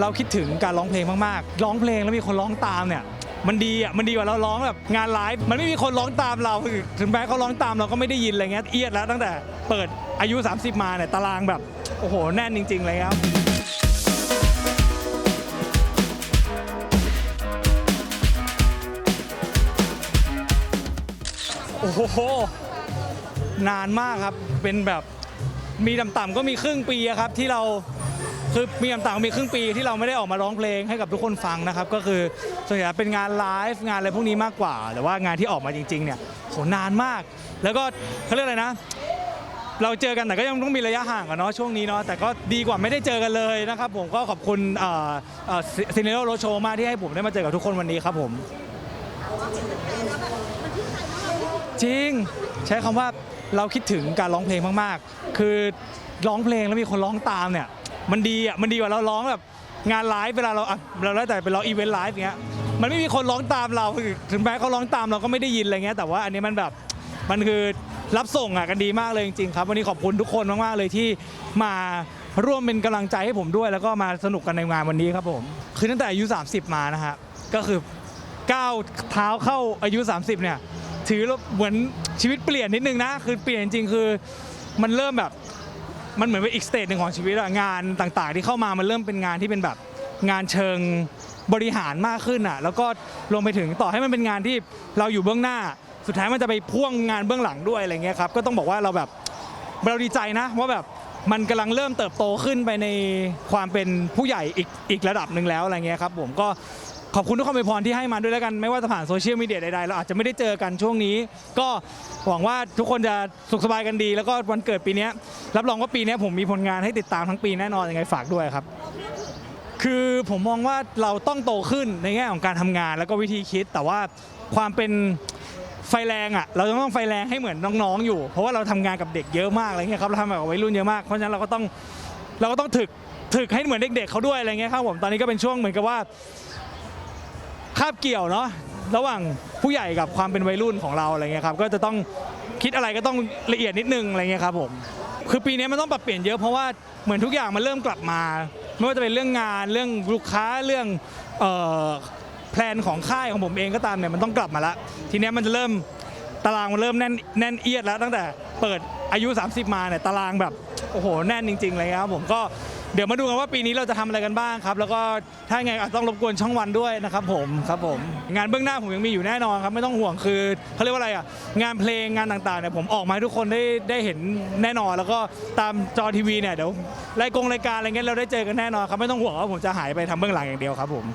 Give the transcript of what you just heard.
เราคิดถึงการร้องเพลงมากๆ ร้องเพลงแล้วมีคนร้องตามเนี่ย มันดีอะ มันดีกว่าเราร้องแบบงานไลฟ์มันไม่มีคนร้องตามเรา ถึงแม้เขาร้องตามเราก็ไม่ได้ยินอะไรเงี้ย เอียดแล้วตั้งแต่เปิดอายุ 30 มาเนี่ยตารางแบบ โอ้โห แน่นจริง ๆ เลยครับโอ้โห นานมากครับ เป็นแบบมีต่ำๆก็มีครึ่งปีอะครับที่เรา คือมีต่ำๆก็มีครึ่งปีที่เราไม่ได้ออกมาร้องเพลงให้กับทุกคนฟังนะครับ ก็คือส่วนใหญ่เป็นงานไลฟ์งานอะไรพวกนี้มากกว่า แต่ว่างานที่ออกมาจริงๆเนี่ยโหนานมาก แล้วก็เขาเรียกอะไรนะ เราเจอกันแต่ก็ยังต้องมีระยะห่างกันเนาะช่วงนี้เนาะแต่ก็ดีกว่าไม่ได้เจอกันเลยนะครับผมก็ขอบคุณซินเนโรโรโชมากที่ให้ผมได้มาเจอกับทุกคนวันนี้ครับผม จริงใช้คำว่าเราคิดถึงการร้องเพลงมากๆ คือร้องเพลงแล้วมีคนร้องตามเนี่ย มันดีอะมันดีกว่าเราร้องแบบงานไลฟ์เวลาเราอะเราได้แต่เป็นเราอีเวนต์ไลฟ์อย่างเงี้ยมันไม่มีคนร้องตามเราถึงแม้เขาร้องตามเราก็ไม่ได้ยินอะไรเงี้ยแต่ว่าอันนี้มันแบบมันคือรับส่งอะกันดีมากเลยจริงๆครับ วันนี้ขอบคุณทุกคนมากๆเลยที่มาร่วมเป็นกำลังใจให้ผมด้วย แล้วก็มาสนุกกันในงานวันนี้ครับผมคือตั้งแต่อายุ 30 มานะฮะก็คือก้าวเท้าเข้าอายุ 30 เนี่ย ถือว่าเหมือนชีวิตเปลี่ยนนิดนึงนะ คือเปลี่ยนจริงๆคือมันเริ่มแบบ มันเหมือนเป็นอีกสเตจหนึ่งของชีวิตอะงานต่างๆ ที่เข้ามามันเริ่มเป็นงานที่เป็นแบบงานเชิงบริหารมากขึ้นอะแล้วก็รวมไปถึงต่อให้มันเป็นงานที่เราอยู่เบื้องหน้า สุดท้ายมันจะไปพ่วงงานเบื้องหลังด้วยอะไรเงี้ยครับก็ต้องบอกว่าเราแบบเราดีใจนะว่าแบบมันกำลังเริ่มเติบโตขึ้นไปในความเป็นผู้ใหญ่อีกอีกระดับหนึ่งแล้วอะไรเงี้ยครับผมก็ ขอบคุณทุกคำอวยพรที่ให้มาด้วยแล้วกัน ไม่ว่าจะผ่านโซเชียลมีเดียใดๆเราอาจจะไม่ได้เจอกันช่วงนี้ ก็หวังว่าทุกคนจะสุขสบายกันดี แล้วก็วันเกิดปีนี้รับรองว่าปีนี้ผมมีผลงานให้ติดตามทั้งปีแน่นอนยังไงฝากด้วยครับ คือผมมองว่าเราต้องโตขึ้นในแง่ของการทำงาน แล้วก็วิธีคิดแต่ว่าความเป็นไฟแรงอะเราต้องไฟแรงให้เหมือนน้องๆ อยู่ เพราะว่าเราทำงานกับเด็กเยอะมากอะไรเงี้ยครับเราทำกับวัยรุ่นเยอะมากเพราะฉะนั้นเราก็ต้องเราก็ต้องถึกถึกให้เหมือนเด็กๆเขาด้วยอะไรเงี้ยครับผมตอนนี้ก็เป็นช่วงเหมือนกับว่า คาบเกี่ยวเนาะระหว่างผู้ใหญ่กับความเป็นวัยรุ่นของเราอะไรเงี้ยครับก็จะต้องคิดอะไรก็ต้องละเอียดนิดนึงอะไรเงี้ยครับผมคือปีนี้มันต้องปรับเปลี่ยนเยอะเพราะว่าเหมือนทุกอย่างมันเริ่มกลับมา ไม่ว่าจะเป็นเรื่องงานเรื่องลูกค้าเรื่องแพลนของค่ายของผมเองก็ตามเนี่ยมันต้องกลับมาละทีนี้มันจะเริ่มตารางมันเริ่มแน่นแน่นเอียดแล้วตั้งแต่เปิดอายุ 30 มาเนี่ยตารางแบบโอ้โหแน่นจริงๆเลยครับผมก็ เดี๋ยวมาดูกันว่าปีนี้เราจะทำอะไรกันบ้างครับ แล้วก็ถ้าไงอาจต้องรบกวนช่องวันด้วยนะครับผมครับผม งานเบื้องหน้าผมยังมีอยู่แน่นอนครับไม่ต้องห่วงคือเขาเรียกว่าอะไรอะงานเพลงงานต่างๆเนี่ยผมออกมาให้ทุกคนได้ได้เห็นแน่นอน แล้วก็ตามจอทีวีเนี่ยเดี๋ยวรายกงรายการอะไรเงี้ยเราได้เจอกันแน่นอนครับไม่ต้องห่วงว่าผมจะหายไปทำเบื้องหลังอย่างเดียวครับผม